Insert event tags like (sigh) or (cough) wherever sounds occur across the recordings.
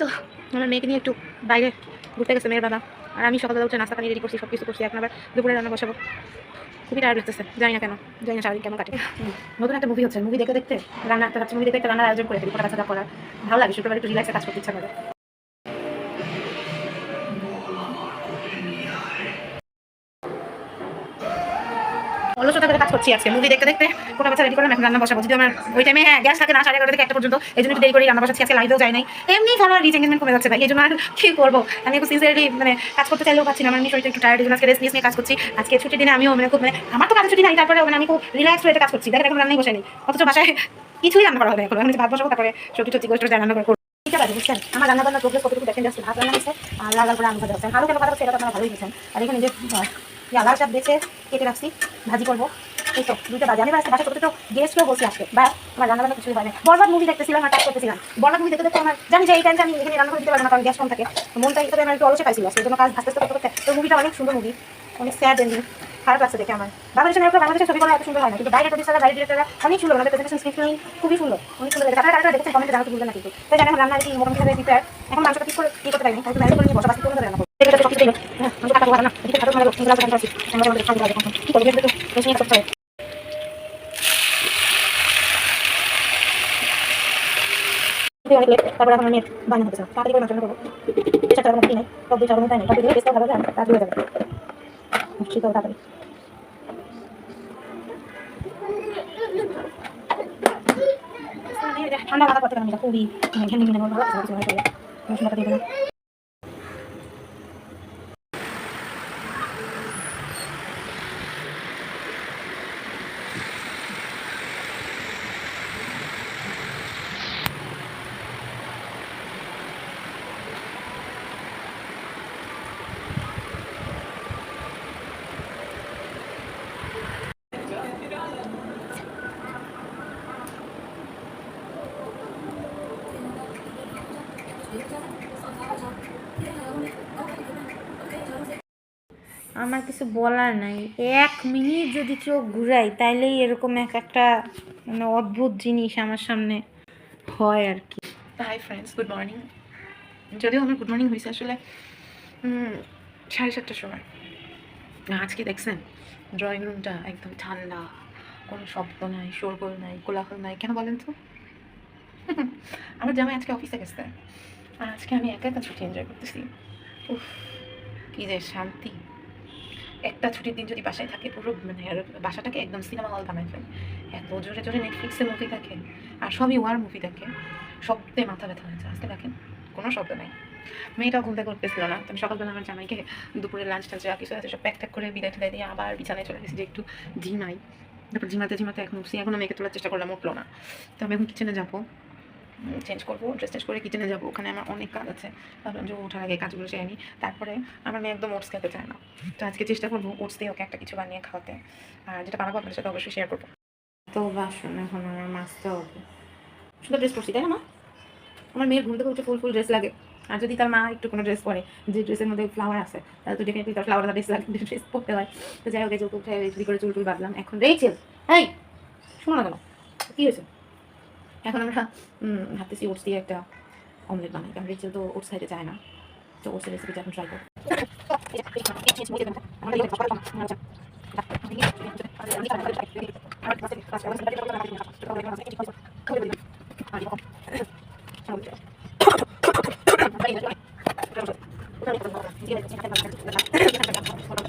তো আমার মেয়েকে নিয়ে একটু বাইরে ঘুরতে গেছে মেয়ের বাবা। আর আমি সকালবেলা উঠে নাস্তা পানি রেডি করছি সব কিছু করছি। এখন আবার দুপুরে রান্না বসাবো। খুবই টায়ার্ড লাগতেছে, জানি না কেন, জানি না সারাদিন কেমন কাটে। নতুন একটা মুভি হচ্ছে মুভি দেখতে দেখতে রান্না, একটা মুভি দেখতে একটা রান্নার আয়োজন করে ফেলি কাছা করার। ভালো লাগে, শুক্রবার একটু রিল্যাক্সে কাজ করতে ইচ্ছা করে। কাজ করছি আজকে। মুভি দেখতে দেখতে কোটা বাচ্চা রেডি করলাম, এখন রান্না বসাবো। যদি আমার ওই টাইমে হ্যাঁ গ্যাস থাকে না, সাড়ে এগারোটা থেকে একটা পর্যন্ত, এই জন্য একটু দেরি করে, রান্না বসাচ্ছি। আজকে লাইভেও যায় নাই। এমনি ফলোয়ার রিচ এঙ্গেজমেন্ট কমে যাচ্ছে ভাই, এই জন্য আর কি করব? আমি একটু সিনসিয়ারলি মানে কাজ করতে চাইলেও পাচ্ছি না, আমার শরীরটা একটু টায়ার্ড আজকে রেস্ট নিয়ে কাজ করছি। আজকে ছুটির দিনে আমিও মানে খুব মানে আমার তো কাজের ছুটি নাই তারপরে মানে আমি খুব রিল্যাক্স হয়ে কাজ করছি। দেখেন, এখন রান্নাই বসে নেই। অথচ বাসায় কিছুই রান্না করা হবে এখন। আমি ভাত বসাবো, তারপরে সবজি টবজি, গোষ্ঠ রান্না করে ঠিক আছে, বুঝছেন? আমার রান্না বান্না প্রোগ্রেস কতটুকু দেখেন, জাস্ট ভাত রান্না হয়েছে, আর লাল করে আলু ভাজা হচ্ছে। আলু কেন ভাজা হচ্ছে এটা আপনারা ভালোই গেছেন আর এখানে যে শাক বেছে কেটে রাখছি, ভাজি করব। এই তো দুইটা বাজে আমি বাসা ছোটো ছোটো গেস্টও বসে আসবে বা আমার রান্না বান্না কিছুই হয় না বরবাদ মুভি দেখতেছিলাম আর কাজ করতেছিলাম বরবাদ মুভি দেখতে দেখতে আমার জানি যে এই টাইমটা আমি এখানে রান্না করে দিতে পারব না কারণ গ্যাস কম থাকে মনটা হিসেবে আমার একটু অলসে পাইছিল এই জন্য কাজ ভাসতে করতে করতে তো মুভিটা অনেক সুন্দর মুভি অনেক স্যাড এন্ডিং খারাপ লাগছে দেখে আমার বাংলাদেশের এরকম বাংলাদেশের ছবি করা এত সুন্দর হয় না কিন্তু বাইরে প্রডিউসাররা বাইরে ডিরেক্টররা অনেক সুন্দর আমাদের প্রেজেন্টেশন স্ক্রিপ্ট খুবই সুন্দর অনেক সুন্দর আপনারা কারা দেখেছেন কমেন্টে জানাতে ভুলবেন না কিন্তু তাই জানেন রান্না কি মোটামুটি ভাবে প্রিপেয়ার এখন মাংসটা ঠিক করে কি করতে পারিনি হয়তো ম্যারিনেট করে নিয়ে বসা বাসি করে রান্না এটা সব কিছু হ্যাঁ না মানে আমাদের খাওয়া দাওয়া কি করবে একটু বেশি নিয়ে করতে হয় অনেক লেট তারপর এখন আমি বানিয়ে হতে চাই তাড়াতাড়ি করে মাংস করব করব কি নেই সব দুই চার তাই নেই তারপরে দিয়ে বেশটা ভালো যায় হয়ে ঠান্ডা মাথা করতে পারি খুবই ঘেমে ঘেমে ভালো লাগছে মশলাটা দিয়ে দিলাম আমার কিছু বলার নাই। এক মিনিট যদি চোখ ঘুরাই তাইলেই এরকম এক একটা মানে অদ্ভুত জিনিস আমার সামনে হয় আর কি। হাই ফ্রেন্ডস গুড মর্নিং যদিও আমার গুড মর্নিং হয়েছে আসলে সাড়ে সাতটার সময়। আজকে দেখছেন ড্রয়িং রুমটা একদম ঠান্ডা, কোনো শব্দ নাই, শোরগোল নাই, কোলাহল নাই, কেন বলেন তো? (laughs) আমার জামাই আজকে অফিসে গেছে। আর আজকে আমি একা একা ছুটি এনজয় করতেছি। উফ, কী যে শান্তি। একটা ছুটির দিন যদি বাসায় থাকে, পুরো মানে বাসাটাকে একদম সিনেমা হল বানায় ফেলে। এত জোরে জোরে নেটফ্লিক্সে মুভি দেখে, আর সবই ওয়ার মুভি দেখে শব্দে মাথা ব্যথা হয়েছে। আজকে দেখেন, কোনো শব্দ নাই। মেয়েটাও ঘুম থেকে উঠতেছিল না। আমি সকালবেলা আমার জামাইকে দুপুরে লাঞ্চ টাঞ্চ যা কিছু আছে সব প্যাক ট্যাক করে বিদায় টিদায় দিয়ে আবার বিছানায় চলে গেছি যে একটু ঝিমাই তারপর ঝিমাতে ঝিমাতে এখন উঠছি। এখনও মেয়েকে তোলার চেষ্টা করলাম, উঠল না। তো আমি এখন কিচেনে যাব। চেঞ্জ করব ড্রেস চেঞ্জ করে কিচেনে যাব। ওখানে আমার অনেক কাজ আছে। ভাবলাম যে ওঠার আগে কাজগুলো সেরে নিই। তারপরে আমার মেয়ে একদম ওটস খেতে চায় না। তো আজকে চেষ্টা করব ওটস দিয়ে ওকে একটা কিছু বানিয়ে খাওয়াতে। আর যেটা বানাবো আপনার সাথে অবশ্যই শেয়ার করব। তো বাসন এখন আমার মাছতে হবে। সুন্দর ড্রেস পরছি তাই না মা? আমার মেয়ের ঘুম থেকে উঠে ফুল ফুল ড্রেস লাগে। আর যদি তার মা একটু কোনো ড্রেস পরে যে ড্রেসের মধ্যে ফ্লাওয়ার আছে তাহলে তো ডেফিনেটলি তার ফ্লাওয়ার ড্রেস লাগে ড্রেস পরতে হয়। তো যাই হোক যে উঠে করে চুল টুল বাঁধলাম। এখন রেচেল এই শোনো না কেন? কী হয়েছে? এখন আমরা ভাবতেছি ওটস দিয়ে একটা অমলেট বানাই, কারণ রিচেল তো ওটস খাইতে চায় না তো ওটসের রেসিপিটা এখন ট্রাই করব Gracias. (laughs)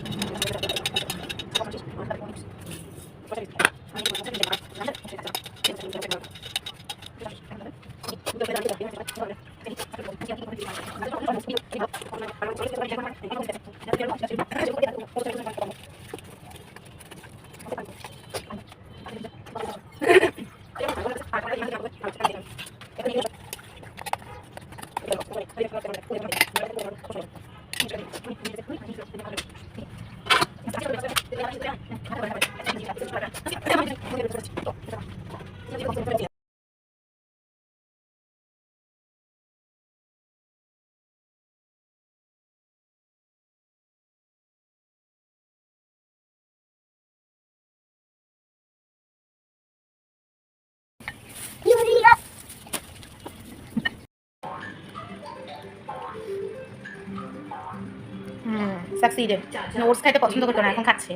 সাকসিডেড ওটস খাইতে পছন্দ করতো না, এখন খাচ্ছে।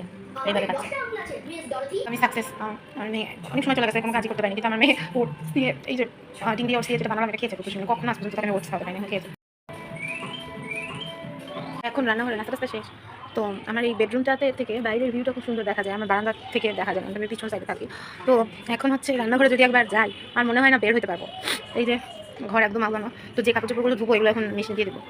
এইভাবে খাচ্ছে। আমি সাকসেস আমি অনেক সময় চলে গেছে কোনো কাজই করতে পারিনি, কিন্তু আমার মেয়ে ওটস দিয়ে, এই যে ডিম দিয়ে ওটস দিয়ে যেটা বানালাম, এটা খেয়েছে কখন আসবে যদি ওটস খাওয়াতে পারিনি খেয়েছে। এখন রান্না হলে নাস্তা শেষ। তো আমার এই বেডরুমটাতে থেকে বাইরের ভিউটা খুব সুন্দর দেখা যায়, আমার বারান্দা থেকে দেখা যায়, আমি পিছন সাইডে থাকি। তো এখন হচ্ছে রান্নাঘরে যদি একবার যাই, আমার মনে হয় না বের হতে পারব। এই যে, ঘর একদম আগানো, তো যে কাপড় চোপড়গুলো ধুবো, এগুলো এখন মেশিন দিয়ে দেবো।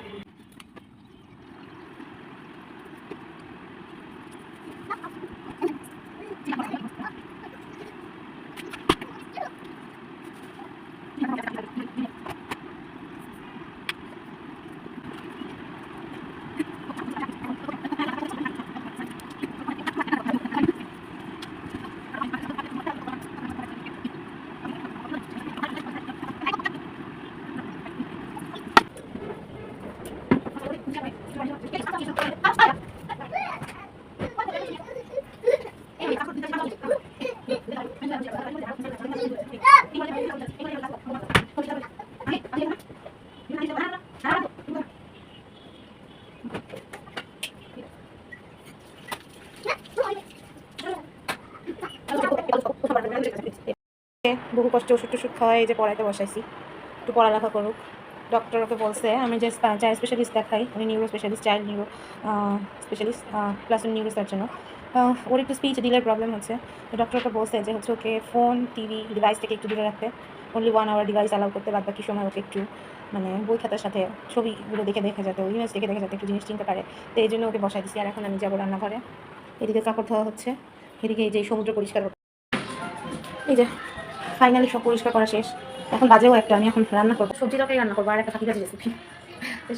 বহু কষ্ট ওষুধ টষুধ খাওয়াই, এই যে পড়াইতে বসাইছি। একটু পড়ালেখা করুক। ডক্টর ওকে বলছে, আমি যে চাইল্ড স্পেশালিস্ট দেখাই, উনি neuro specialist child neuro specialist plus উনি নিউরো সার্জনও ওর একটু স্পিচ ডিলের প্রবলেম হচ্ছে। ডক্টর ওকে বলছে যে হচ্ছে ওকে ফোন টিভি ডিভাইস থেকে একটু দূরে রাখতে। Only one hour device allow করতে, বাদ বাকি সময় ওকে একটু মানে বই খাতার সাথে ছবিগুলো দেখে দেখে যাতে ইমেজ দেখে দেখে যাতে একটু জিনিস চিনতে পারে। তো এই জন্য ওকে বসাই দিচ্ছি আর এখন আমি যাব রান্নাঘরে। এদিকে কাপড় ধোয়া হচ্ছে। এদিকে এই যে সমুদ্র পরিষ্কার এই যে ফাইনালি সব পরিষ্কার করা শেষ। এখন বাজেও একটা, আমি এখন রান্না করব। সবজি তরকারি রান্না করব, আর একটা ফাঁকি কাজে রেসিপি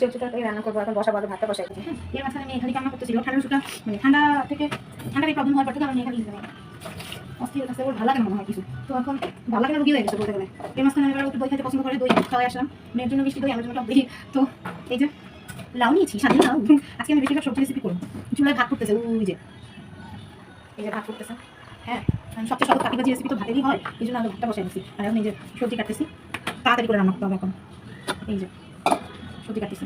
সবজি তরকারি রান্না করব, এখন বসা বাদে ভাতটা বসাই হ্যাঁ এর মাঝখানে আমি এখানে রান্না করতেছিল ঠান্ডা ওষুধটা মানে ঠান্ডা থেকে ঠান্ডার প্রবলেম হওয়ার পর থেকে আমি এখানে মানে অস্থির কাছে ওর ভালো লাগে মনে হয় কিছু। তো এখন ভালো লাগে গেলে। খেতে পছন্দ করে, দই মেয়ের জন্য দই তো এই যে, লাউ আজকে সবজি রেসিপি করব। ভাত করতেছে এই যে ভাত করতেছে হ্যাঁ সবচেয়ে সহজ কাটি ভাজি রেসিপি তো ভাতেরই হয়, এই জন্য আমি ভাতটা বসাই দিচ্ছি। আর এখন এই যে সবজি কাটতেছি, তাড়াতাড়ি করে রান্না করতে হবে এখন। এই যে সবজি কাটতেছি।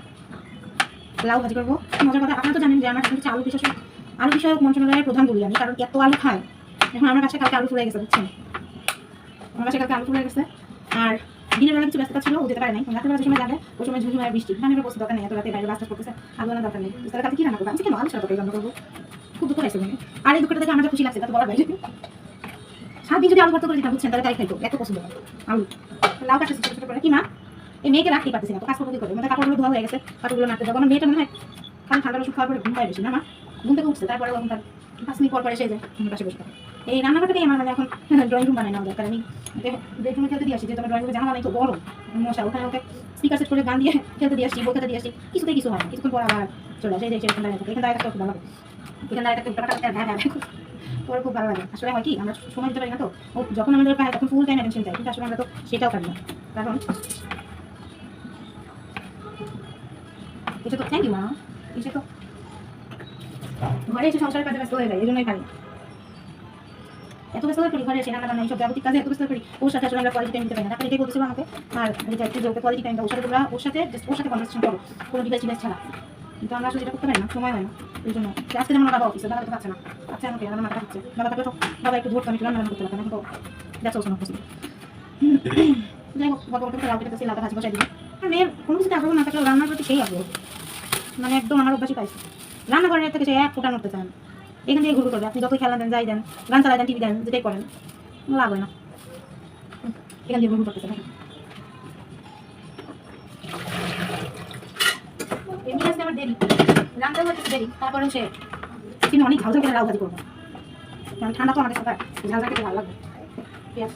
লাউ ভাজি করব মজার কথা, আপনারা তো জানেন যে আমার কিন্তু আলু বিষয় আলু বিষয়ক মন্ত্রণালয়ের প্রধান বলি আমি কারণ এত আলু খায়। এখন আমার কাছে কালকে আলু ফুলে গেছে, বুঝছেন? আমার কাছে কালকে আলু ফুলে গেছে। আর দিনের বেলা কিছু ব্যস্ততা ছিল, ও যেতে পারে নাই। রাতের বেলা সময় যাবে, ওই সময় ঝুঝুম আর বৃষ্টি। এবার বসতে দরকার নেই, এত রাতে বাইরে বাস করতেছে, আলু আনার দরকার নেই। তাহলে কালকে কি রান্না করব? আমি কেন আলু ছাড়া করব? খুব দুঃখ লাগছে মনে আর এই দুঃখটা দেখে আমার খুশি লাগছে, তা তো বলার বাইরে। সাত দিন যদি আলু ভর্তা করে দিতাম, বুঝছেন? তাহলে তাই খাইতো এত পছন্দ আলু, লাউ কাটতেছি ছোটো ছোটো করে কি মা? এই মেয়েকে রাখতেই পারতেছি না, তো কাজ করব আমাদের কাপড়গুলো ধোয়া হয়ে গেছে কাপড়গুলো নাড়তে যাব। আমার মেয়েটা মনে হয় কারণ ঠান্ডা ওষুধ খাওয়ার পরে ঘুম পায় বেশি, না মা? ঘুম থেকে উঠছে, তারপরে তখন তার পাঁচ মিনিট পর পরে এসে যায় আমার পাশে বসে থাকে। এই রান্নাঘরটাকেই আমার মানে এখন ড্রয়িং রুম বানাই নেওয়া দরকার। আমি বেডরুমে খেলতে দিয়ে আসি, যেহেতু আমার ড্রয়িং রুমে জানা বানাই তো গরম মশা, ওখানে ওকে স্পিকার সেট করে গান দিয়ে (laughs) খেলতে দিয়ে আসছি বই খেলতে দিয়ে আসছি কিছুতেই কিছু হয় না। কিছুক্ষণ পর আবার চলে আসে, এই যে এখানে দাঁড়িয়ে থাকে। এখানে দাঁড়িয়ে থাকতে ভালো এখানে দাঁড়িয়ে থাকতে হ্যাঁ খুব ভালো লাগে। আসলে হয় কি, আমরা সময় দিতে পারি না তো। ও যখন আমাদের পায়, তখন ফুল টাইম অ্যাটেনশন চাই। কিন্তু আসলে আমরা তো সেটাও পারি না। কারণ এটা তো থ্যাংক ইউ মা। এটা তো, ঘরে এসে সংসারের কাজে ব্যস্ত হয়ে যায় এই জন্যই পারি এত ব্যস্ত ঘরে এসে রান্না এইসব যাবতীয় কাজে এত ব্যস্ত ওর সাথে আসলে আমরা কোয়ালিটি টাইম দিতে পারি না। তারপরে এটাই আমাকে, আর, এটা একটু কোয়ালিটি টাইম ওর সাথে তোমরা, ওর সাথে just, ওর সাথে কনভারসেশন করো। কোনো ডিভাইস ডিভাইস ছাড়া। আমরা আসলে করতে পারি না, সময় না। এই জন্য আজকে বাবা অফিসে তো পাচ্ছে না। আচ্ছা আমাকে আমার মাথা বাবা থাকলে বাবা, একটু ধরতাম একটু রান্না করতে পারতাম এখন তো অলসো নট পসিবল যাই হোক গত বছর লাউ কেটেছি লাউটা ভাজি বসাই আর মেয়ের না থাকলেও রান্নার প্রতি সেই আগ্রহ। মানে একদম আমার অভ্যাসই পাইছে। রান্নাঘরের থেকে সে এক ফোটা নড়তে চান। এখান থেকে ঘুরু করবে। আপনি যতই খেলা দেন, যাই দেন, গান চালাই দেন, টিভি দেন, যেটাই করেন লাভ হয় না। এখান দিয়ে ঘুরু করতেছে দেখেন। এমনি আসতে আমার দেরি রান্না করতে দেরি তারপর হচ্ছে চিনি অনেক ঝাল ঝাল লাউ ভাজি করব কারণ ঠান্ডা তো আমাদের সবার ঝাল ঝাল ভালো লাগবে পেঁয়াজ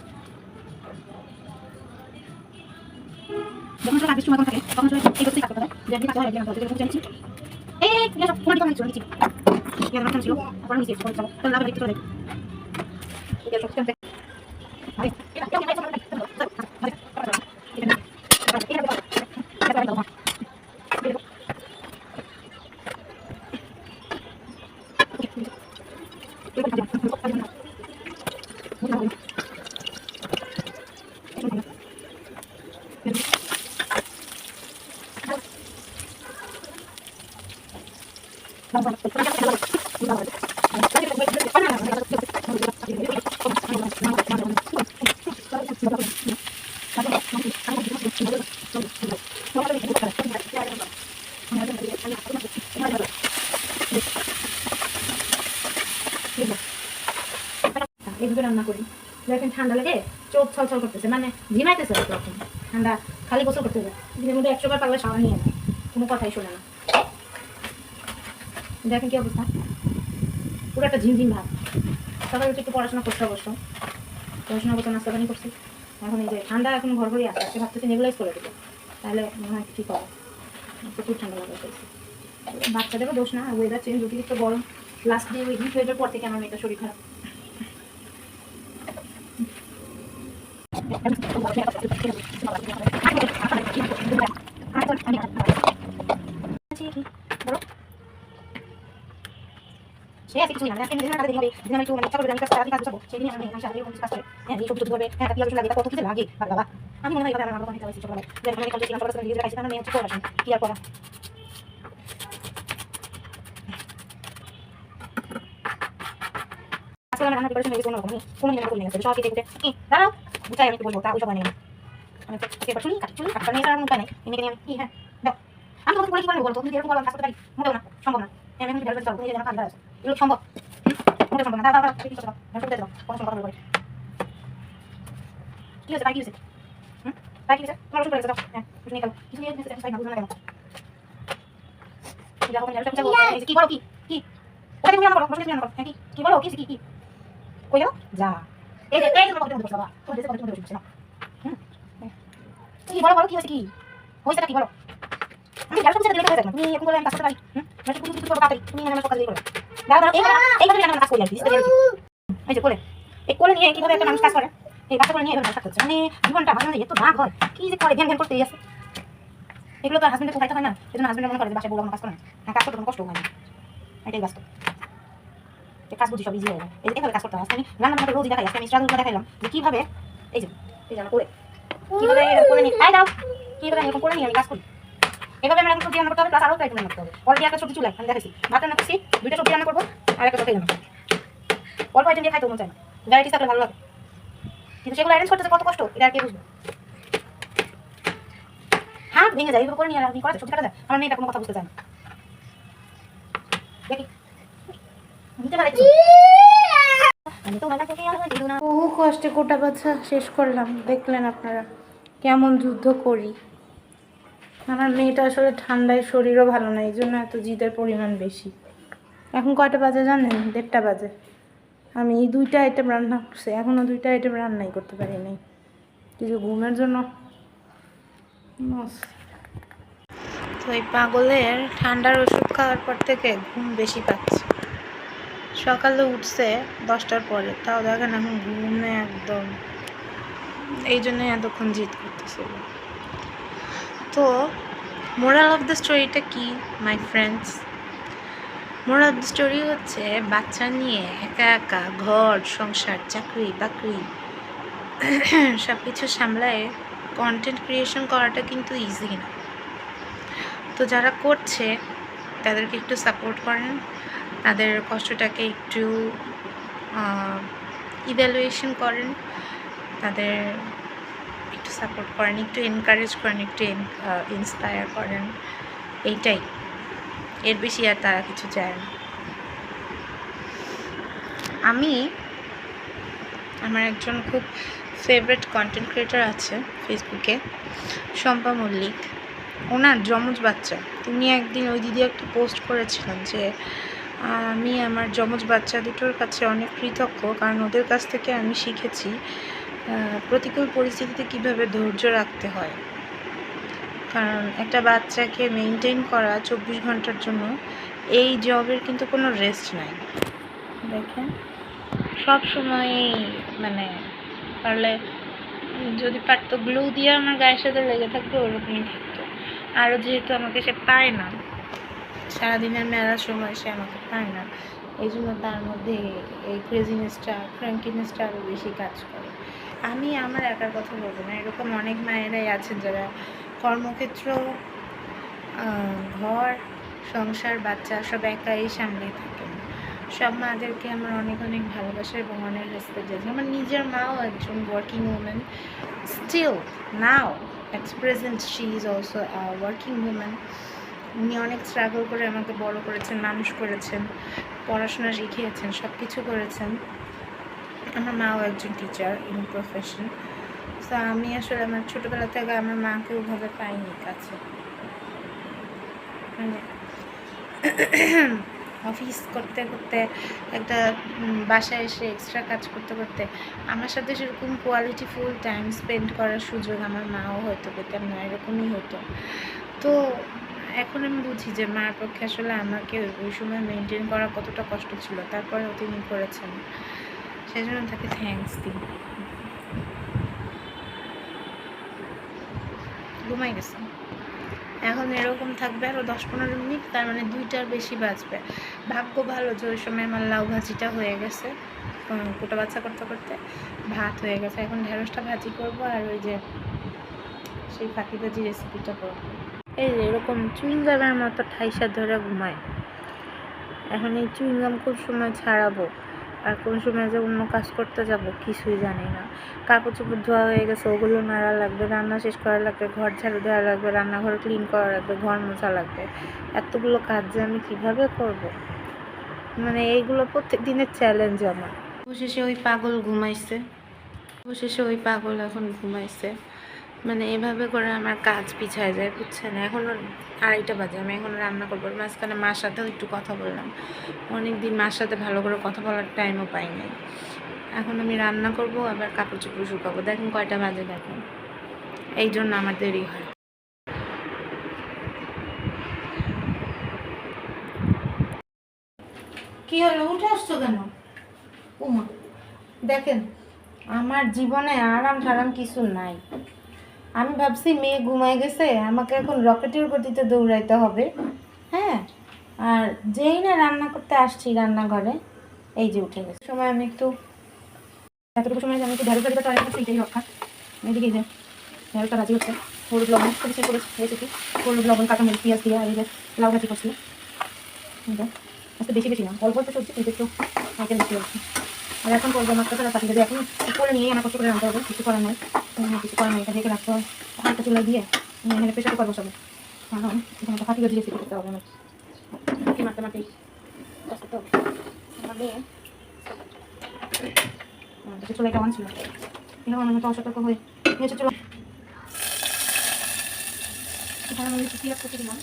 যখন সব আবিষ্ট মতন থাকে তখন সবাই এই করতেই কাটতে পারে যেমনি কাটতে হয় যেমন কাটতে খুব জানিছি এই গ্যাস পুরো দোকানে চলে গেছি গ্যাস মাখান ছিল তারপর নিচে চলে যাব তো লাভ দেখতে চলে গ্যাস সব চলে ভাই এটা এটা এটা এটা এটা এটা এটা এটা এটা এটা এটা ঠান্ডা লাগে, চোখ ছল ছল করতেছে মানে ঝিমাইতেছে আর এখন ঠান্ডা খালি গোসল করতেছে দিনের মধ্যে একশো বার সাওয়া নিয়ে নেয়, কোনো কথাই শোনে না। দেখেন কি অবস্থা। পুরো একটা ঝিমঝিম ভাব। সকালে উঠে একটু পড়াশোনা করছে অবশ্য। পড়াশোনা করতে নাস্তা পানি করছি। এখন এই যে ঠান্ডা এখন ঘর ঘরই আসছে আজকে ভাবতেছি নেগুলাইজ করে দেবো। তাহলে মনে হয় ঠিক হবে। প্রচুর ঠান্ডা লাগা করছে বাচ্চাদেরও দোষ না ওয়েদার চেঞ্জ অতিরিক্ত গরম। লাস্ট ডে ওই হিট ওয়েভের পর থেকে আমার মেয়েটা শরীর খারাপ। সে আছে কিছুই না আজকে নিজের হাতে হবে দিন আমি একটু মানে ইচ্ছা করে আমি কাজ তাড়াতাড়ি কাজ করব সেই দিন আমি আমি সারাদিন কোনো কাজ করে হ্যাঁ এই সব কিছু ধরবে হ্যাঁ পিয়াজ লাগে কত কিছু লাগে বাবা আমি মনে হয় এবার আমার অনেক চালাইছি ছোটবেলায় যেন আমি কলেজে ছিলাম সবার সাথে নিজের কাছে আমি হচ্ছে করে কি আর করা আজকে আমি রান্না প্রিপারেশন হয়ে গেছে অন্যরকম কোনো নিয়ম করে নিয়ে গেছে সব কেটে কুটে কি দাঁড়াও বুঝাই আমি একটু বলব তা ওইসব বানিয়ে নেব আমি তো চুলি কাটি চুলি কাটটা নিয়ে আর উপায় নেই। এই নিয়ে আমি কি হ্যাঁ দাও। আমি তোমাকে বলে কি করব বলতো তুমি এরকম করো কাজ করতে পারি মোটেও না সম্ভব না। আমি এখন ভেবে চলো তুমি যেন কাজ আছে এগুলো সম্ভব। মোটেও সম্ভব না। দাও দাও দাও দাও। শুনতে দাও কোনো কথা বলব কি হয়েছে? তাই কি হয়েছে? হুম? তাই কি হয়েছে? তোমার ওষুধ পড়ে দাও। হ্যাঁ ওষুধ নিয়ে গেলো কিছু নিয়ে গেছে না বুঝলাম না কেন দেখো আমি জানি বলব কি বলো কি? ওটা তুমি করো বলো কি কি কি? কই গেল? যা। এই যে এই যে করতে আমি কিছু কাজ করি নিয়ে কীভাবে একটা মানুষ কাজ করে এই কি যে করে ধ্যান ধ্যান করতেই আছে এগুলো তো হাজবেন্ডের কোথায় হয় না এই জন্য হাজবেন্ডের মনে করে যে বাসায় বউ কাজ করে না কাজ করতে কোনো কষ্ট হয় না এটাই বাস্তব কাজ বুঝি সব ইজি হয়ে যায়। এই যে এভাবে কাজ করতে হয়। আমি রান্নার মধ্যে রোজই দেখাই, আজকে আমি স্ট্রাগল করে দেখাইলাম যে কীভাবে এই যে এই যে করে, কীভাবে এরকম করে নিয়ে আয় দাও, কীভাবে এরকম করে নিয়ে আমি কাজ করি। এভাবে আমরা এখন সবজি রান্না করতে হবে প্লাস আরও আইটেম রান্না করতে হবে। অলরেডি একটা সবজি চুলাই আমি দেখাচ্ছি ভাত রান্না করছি, দুইটা সবজি রান্না করব, আর একটা তরকারি রান্না অল্প আইটেম দিয়ে খাইতে মন চায় না। ভ্যারাইটিস থাকলে ভালো লাগে। কিন্তু সেগুলো অ্যারেঞ্জ করতে কত কষ্ট, এটা আর কে বুঝবে? হাত ভেঙে যায় এইভাবে করে নিয়ে আর আপনি করা সবজি কাটা যায়? আমার মেয়েটা কোনো কথা বুঝতে চায় না। দেখি। বহু কষ্টে কোটা বাছা শেষ করলাম, দেখলেন আপনারা। কেমন যুদ্ধ করি। আমার মেয়েটা আসলে ঠান্ডায় শরীরও ভালো না, এই জন্য এত জিদের পরিমাণ বেশি। এখন কয়টা বাজে জানেন? দেড়টা বাজে। আমি এই দুইটা আইটেম রান্না করছি এখনও দুইটা আইটেম রান্নাই করতে পারি নাই। কিছু ঘুমের জন্য। তো এই পাগলের ঠান্ডার ওষুধ খাওয়ার পর থেকে ঘুম বেশি পাচ্ছে। সকালে উঠছে দশটার পরে। তাও দেখেন এখন ঘুমে একদম। এই জন্যই এতক্ষণ জিদ করতেছিল। তো মোরাল অফ দ্য স্টোরিটা কি my friends moral of the story হচ্ছে, বাচ্চা নিয়ে একা একা ঘর, সংসার, চাকরি, বাকরি সব কিছু সামলায় কন্টেন্ট ক্রিয়েশন করাটা কিন্তু ইজি না। তো যারা করছে, তাদেরকে একটু সাপোর্ট করেন। তাদের কষ্টটাকে একটু ইভ্যালুয়েশন করেন, তাদের একটু সাপোর্ট করেন, একটু এনকারেজ করেন, একটু ইন্সপায়ার করেন, এইটাই। এর বেশি আর তারা কিছু চায় না। আমি, আমার একজন খুব ফেভারিট কন্টেন্ট ক্রিয়েটার আছে ফেসবুকে শম্পা মল্লিক। ওনার যমজ বাচ্চা। তিনি একদিন ওই দিদি একটা পোস্ট করেছিলেন যে আমি আমার যমজ বাচ্চা দুটোর কাছে অনেক কৃতজ্ঞ, কারণ ওদের কাছ থেকে আমি শিখেছি প্রতিকূল পরিস্থিতিতে কীভাবে ধৈর্য রাখতে হয়। কারণ একটা বাচ্চাকে মেনটেন করা চব্বিশ ঘণ্টার জন্য এই জবের কিন্তু কোনো রেস্ট নাই। দেখেন, সব সময় মানে পারলে যদি পারতো গ্লু দিয়ে আমার গায়ের সাথে লেগে থাকতো, ওরকমই থাকতো। আরও যেহেতু আমাকে সে পায় না। সারাদিনের মেলার সময় সে আমাকে পায় না। এই জন্য তার মধ্যে এই ক্রেজিনেসটা ফ্র্যাঙ্কিনেসটা আরও বেশি কাজ করে। আমি আমার একার কথা বলব না, এরকম অনেক মায়েরাই আছেন যারা কর্মক্ষেত্র ঘর, সংসার, বাচ্চা সব একাই সামলে থাকেন। সব মাদেরকে আমার অনেক অনেক ভালোবাসা এবং অনেক রেসপেক্ট আছে আমার নিজের মাও একজন working women still now at present she is also working women উনি অনেক স্ট্রাগল করে আমাকে বড় করেছেন, মানুষ করেছেন, পড়াশোনা শিখিয়েছেন সব কিছু করেছেন। আমার মাও একজন টিচার ইন প্রফেশন তো আমি আসলে আমার ছোটোবেলা থেকে আমার মাকে ওভাবে পাইনি কাছে। মানে (clears throat) অফিস করতে করতে, একটা বাসায় এসে এক্সট্রা কাজ করতে করতে, আমার সাথে সেরকম কোয়ালিটি ফুল টাইম স্পেন্ড করার সুযোগ আমার মাও হয়তো পেতেন না, এরকমই হতো। তো এখন আমি বুঝি যে মার পক্ষে আসলে আমাকে ওই সময় মেনটেন করা কতটা কষ্ট ছিল, তারপরেও তিনি করেছেন। সেই জন্য তাকে থ্যাঙ্কস দিই। ঘুমাই গেছে। এখন এরকম থাকবে আরও দশ পনেরো মিনিট, তার মানে দুইটার বেশি বাজবে। ভাগ্য ভালো যে ওই সময় আমার লাউ ভাজিটা হয়ে গেছে কোটা বাচ্চা করতে করতে ভাত হয়ে গেছে। এখন ঢেঁড়সটা ভাজি করব আর ওই যে সেই ফাঁকি ভাজি রেসিপিটা করব। এই যে এরকম চুইংগামের মতো ঠাইসা ধরে ঘুমায়। এখন এই চুইংগাম কোন সময় ছাড়াবো? আর কোন সময় যে অন্য কাজ করতে যাব কিছুই জানি না। কাপড় চোপড় ধোয়া হয়ে গেছে, ওগুলো নাড়া লাগবে, রান্না শেষ করা লাগবে, ঘর ঝাড়ু দেওয়া লাগবে, রান্নাঘর ক্লিন করা লাগবে, ঘর মোছা লাগবে। এতগুলো কাজ যে আমি কীভাবে করব? মানে এইগুলো প্রত্যেক দিনের চ্যালেঞ্জ আমার। অবশেষে ওই পাগল ঘুমাইছে। অবশেষে ওই পাগল এখন ঘুমাইছে। মানে এভাবে করে আমার কাজ পিছায় যায়, বুঝছেন? এখনও আড়াইটা বাজে, আমি এখন রান্না করব। মাঝখানে মার সাথেও একটু কথা বললাম। অনেক দিন মার সাথে ভালো করে কথা বলার টাইমও পাই নাই। এখন আমি রান্না করব, আবার কাপড় চোপড় শুকাবো। দেখেন কয়টা বাজে দেখেন। এই জন্য আমার দেরি হয়। কি হলো? উঠে আসছো কেন? উমা, দেখেন, আমার জীবনে আরাম ঠারাম কিছু নাই। আমি ভাবছি মেয়ে ঘুমায় গেছে আমাকে এখন রকেটের গতিতে দৌড়াইতে হবে। হ্যাঁ? আর যেই না রান্না করতে আসছি রান্নাঘরে এই যে উঠে গেছে। সময় আমি একটু এতটুকু সময় আমি একটু ঢেঁড়স ভাজিটা ট্রাই করছি এটাই রক্ষা এদিকে এই যে ঢেঁড়সটা ভাজি হচ্ছে। হলুদ লবণ করেছি করেছি রেসিপি হলুদ লবণ কাঁচা মরিচ পেঁয়াজ দিয়ে আর এই যে লাউ ভাজি করছি। এই যে, আজকে বেশি বেশি না অল্প অল্প সবজি কিন্তু একটু আইটেম বেশি হচ্ছে। আর এখন করব মাছটা তারা পাঠিয়ে দেবে এখন করে নিয়ে আমার কষ্ট করে রান্না হবে কিছু করার নাই। কিছু করার নাই, এটা দেখে রাখতে হয় হালকা চুলা দিয়ে এখানে প্রেশার কুকার বসাবো। কারণ এখানে একটা গজি রেসিপি করতে হবে আমার তো আমার মেয়ে তাকে চলে কেমন ছিল? এরকম আমার মতো অসতর্ক হয়ে নিয়েছে চলো। এখানে আমি পেঁয়াজ কেটে দিলাম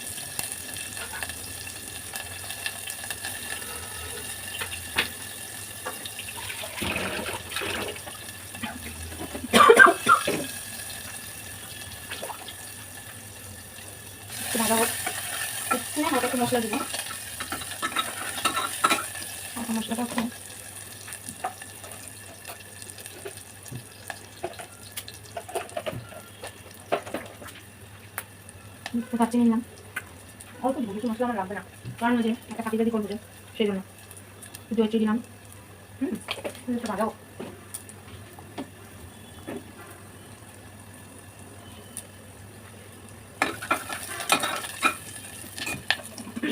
একটু ভাজা হোক একটু হালকা একটু মশলা দিব। হালকা মশলাটা একটু কাচ্চি নিলাম। অল্প দিব বেশি মশলা আমার লাগবে না। কারণ যে একটা কাটি কাটি করব যে সেই জন্য। চিড়ি দিলাম। হুম, একটু ভাজা হোক আমার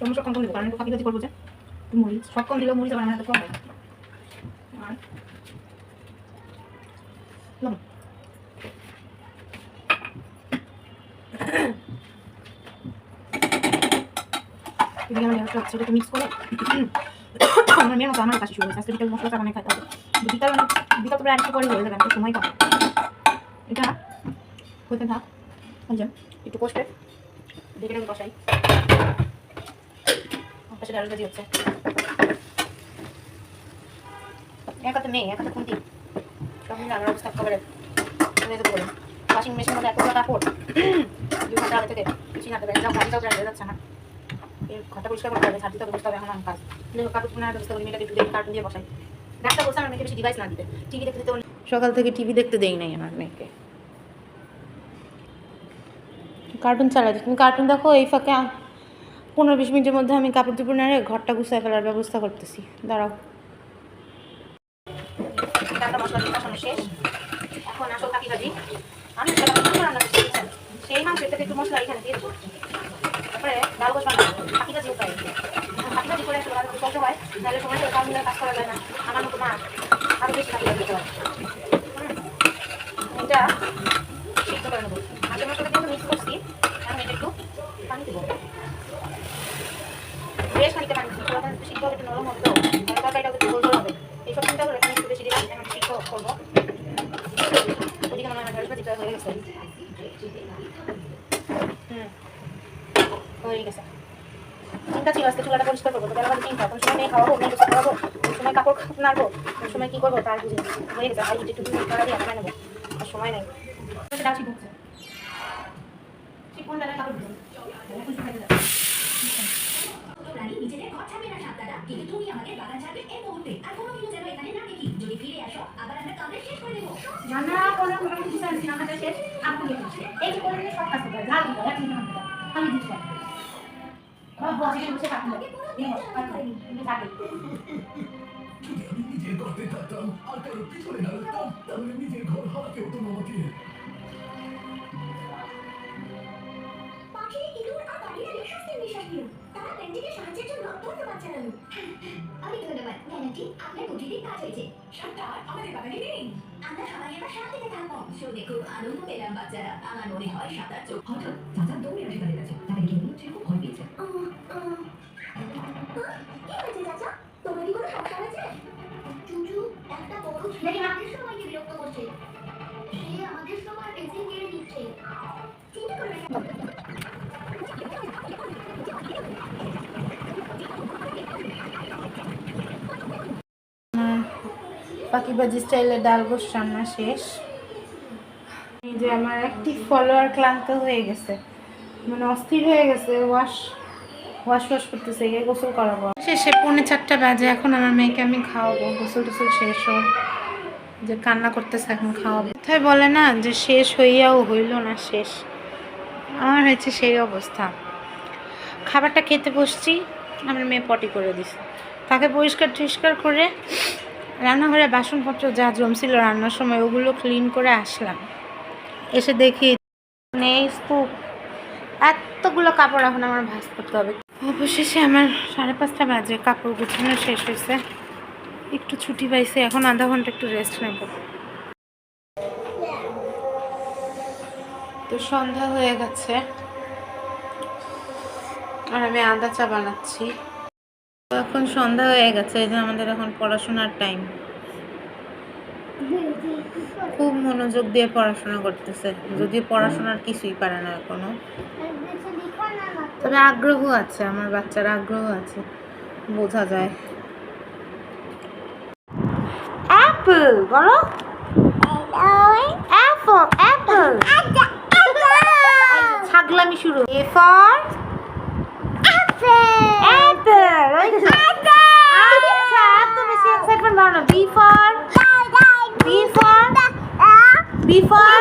সমস্যা কম কম দেবো, কারণ একটু ফাঁকি ফাঁকি করব যে। মরিচ, সব কম দিলেও মরিচ আবার আমার হাতে হয় আর লবণ ঢেঁড়সটা হচ্ছে মিক্স করে। আমার মেয়ের মতো আমার কাছে শুরু হয়েছে আজকে বিকাল মশলা চাপানে খাইতে হবে। বিকাল মানে বিকাল তো প্রায় পরে হয়ে যাবে সময় পাবো এটা হতে থাক। বুঝলেন একটু কষবে দেখে আমি আমার পাশে ঢেঁড়স ভাজি হচ্ছে। এক হাতে নেই এক হাতে খুন্তি। সব মিলে আমার অবস্থা খাবারের ওয়াশিং মেশিনের মধ্যে এতগুলো কাপড়, দুই ঘণ্টা আগে থেকে কিছুই না যাও প্রায় হয়ে যাচ্ছে না ঘরটা পরিষ্কার করতে হবে ছাদ দিতে হবে বসতে হবে এখন আমার কাজ। কাপড় পুনরায় ব্যবস্থা করি মেয়েটাকে একটু দেখি কার্টুন দিয়ে বসাই। ডাক্তার বলছে আমার মেয়েকে বেশি ডিভাইস না দিতে। টিভি দেখতে দিতে সকাল থেকে টিভি দেখতে দেই নাই আমার মেয়েকে। কার্টুন চালাই তুমি কার্টুন দেখো এই ফাঁকে পনেরো বিশ মিনিটের মধ্যে আমি কাপড় চোপড় নেড়ে ঘরটা গুছিয়ে ফেলার ব্যবস্থা করতেছি। দাঁড়াও। শেষ। এখন আসল কাকি ভাজি আমি সেই মাংসের থেকে একটু মশলা এখানে দিয়েছি ডাল গোছ বানাবো কাকি ভাজি উপায় কাকি ভাজি করে করতে হয়, তাহলে সময় তো কাজ কাজ করা যায় না। আমার মতো মা আরও বেশি ভাজি দিতে হয় এটা সিদ্ধ করে নেব মাছের মশলা দিয়ে মিক্স করছি এখন এটা একটু পানি দেবো বেশ খানিকটা পানি দিচ্ছি তখন একটু সিদ্ধ হবে একটু নরম হবে তো তাহলে তরকারিটা একটু গোল গোল হবে এইসব চিন্তা করে আমি একটু বেশি দিলাম এখন সিদ্ধ করব ওদিকে আমার ঢেঁড়স ভাজিটা হয়ে গেছে হুম হয়ে গেছে চিন্তা ছিল আজকে চুলাটা পরিষ্কার করব তো বেলা বাজে চিন্তা কোন সময় মেয়ে খাওয়াবো মেয়ে গোসল করাবো কোন সময় কাপড় নাড়বো কোন সময় কি করব তার বুঝি হয়ে গেছে আর একটু দুই করা দিয়ে আমরা নেব। আর সময় নেই। ডাল ঠিক হচ্ছে। ঠিক কোন বেলায় কাপড় দিবো এখন শুকাতে যাবে রানী নিজেদের ঘর ছাড়বে না সাতটাটা কিন্তু তুমি আমাদের বাগান ছাড়বে এই মুহূর্তে। আর কোনোদিনও যেন এখানে না দেখি। যদি ফিরে আসো আবার আমরা কমপ্লিট শেষ করে দেবো। রান্না করা মোটামুটি কিছু আনছি না আমাদের শেষ। আপু এই করে সব কাজ করতে ঝাল দিতে এক মিনিট আমি দিচ্ছি বসে বসে যদি আমি নিজের গর্তে থাকতাম আর কারও পিছনে না লাগতাম তাহলে নিজের ঘর হারাতে হতো না আমাকে শুনে খুব আনন্দ পেলাম বাচ্চারা আমার মনে হয় সাঁতার চোখ হঠাৎ চাচা? দৌড়ে আসে তাদের কাছে তাদের হচ্ছে খুব ভয় পেয়েছে তোমার কি কোনো সমস্যা চুচু, একটা ছেলে আমাদের বিরক্ত করছে। সে আমাদের কেড়ে নিচ্ছে। চিন্তা করবে স্টাইলে ডাল গোস রান্না শেষ। এই যে আমার একটি ফলোয়ার ক্লান্ত হয়ে গেছে। মানে অস্থির হয়ে গেছে ওয়াশ ওয়াশ ওয়াশ করতেছে, গিয়ে গোসল করাবো। শেষে পৌনে চারটা বাজে, এখন আমার মেয়েকে আমি খাওয়াবো। গোসল টোসল শেষ হোক, যে কান্না করতেছে এখন খাওয়াবো। তাই বলে না যে শেষ হইয়াও হইল না, শেষ। আমার হয়েছে সেই অবস্থা। খাবারটা খেতে বসছি, আমার মেয়ে পটি করে দিছে। তাকে পরিষ্কার টরিষ্কার করে রান্নাঘরে বাসনপত্র যা জমছিল রান্নার সময় ওগুলো ক্লিন করে আসলাম। এসে দেখি, নেই স্কুপ এতগুলো কাপড় এখন আমার ভাঁজ করতে হবে। অবশেষে আমার সাড়ে পাঁচটা বাজে, কাপড় গুছানো শেষ হয়েছে। একটু ছুটি পাইছে, এখন আধা ঘণ্টা একটু রেস্ট নেব। তো সন্ধ্যা হয়ে গেছে, আর আমি আদা চা বানাচ্ছি। এখন সন্ধ্যা হয়ে গেছে, এই যে আমাদের এখন পড়াশোনার টাইম খুব মনোযোগ দিয়ে পড়াশোনা করতেছে, যদিও পড়াশোনার কিছুই পারে না এখনও। তবে আগ্রহ আছে আমার বাচ্চার আগ্রহ আছে বোঝা যায়। অ্যাপল বলো। অ্যাপল অ্যাপল ছাগলামি শুরু। এ ফর অ্যাপল আচ্ছা এক্সাইটমেন্ট দাও B for B for B for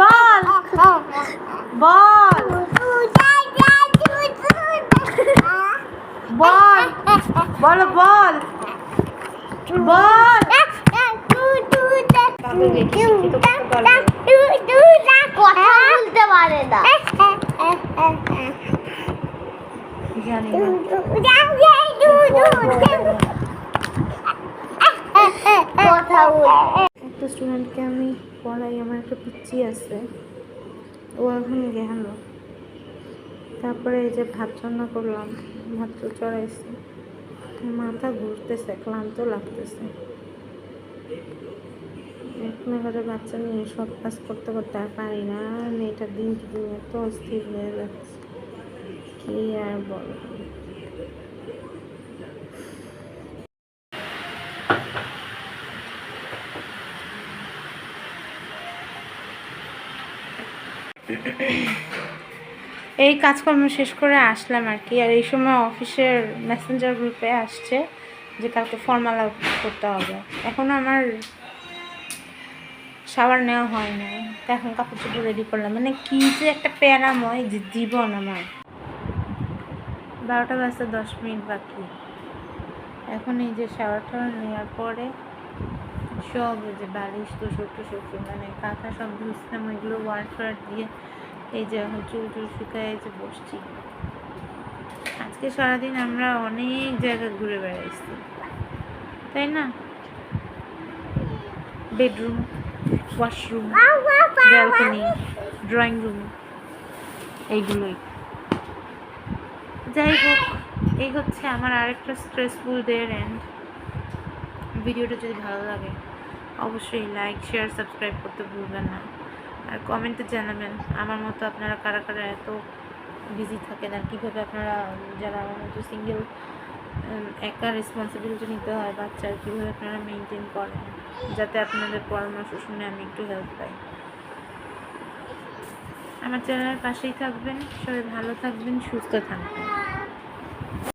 ball ball ball বলো বল বল পাগল হয়ে গেছি, খেতে করতে পারবে না। কথা বলতে পারে না জানি না কথা বল একটা স্টুডেন্টকে আমি পড়াই আমার একটা পিচ্ছি আছে ও এখন গেল তারপরে এই যে ভাত রান্না করলাম মাত্র চড়াইছি। মাথা ঘুরতেছে, ক্লান্ত লাগতেছে। ঘরে বাচ্চা নিয়ে সব কাজ করতে করতে আর পারি না মেয়েটা দিন দিন এত অস্থির হয়ে যাচ্ছে। কি আর বলব। এই কাজকর্ম শেষ করে আসলাম আর কি। আর এই সময় অফিসের মেসেঞ্জার গ্রুপে আসছে যে কালকে ফর্মাল আউট করতে হবে। এখনও আমার শাওয়ার নেওয়া হয় তো এখন কাপড় চোপড় রেডি করলাম। মানে কি যে একটা প্যারাময় যে জীবন আমার। বারোটা বাজতে দশ মিনিট বাকি। এখন এই যে শাওয়ার টাওয়ার নেওয়ার পরে সব যে বালিশ তোষক টোষক মানে কাঁথা সব ধুসলাম ওইগুলো ওয়ার্ড ফোয়ার্ড দিয়ে এই যে চুল টুল শুকায় যে বসছি। আজকে সারাদিন আমরা অনেক জায়গা ঘুরে বেড়াইছি, তাই না? Bedroom, washroom, balcony, drawing room, এইগুলোই। যাই হোক, এই হচ্ছে আমার আরেকটা স্ট্রেসফুল ডের এন্ড ভিডিওটা যদি ভালো লাগে, অবশ্যই লাইক শেয়ার সাবস্ক্রাইব করতে ভুলবেন না। আর কমেন্টে জানাবেন, আমার মতো আপনারা কারা কারা এত বিজি থাকেন আর কীভাবে আপনারা যারা আমার মতো সিঙ্গেল একা রেসপন্সিবিলিটি নিতে হয় বাচ্চার কীভাবে আপনারা মেনটেন করেন যাতে আপনাদের পরামর্শ শুনে আমি একটু হেল্প পাই। আমার চ্যানেলের পাশেই থাকবেন, সবাই ভালো থাকবেন, সুস্থ থাকবেন।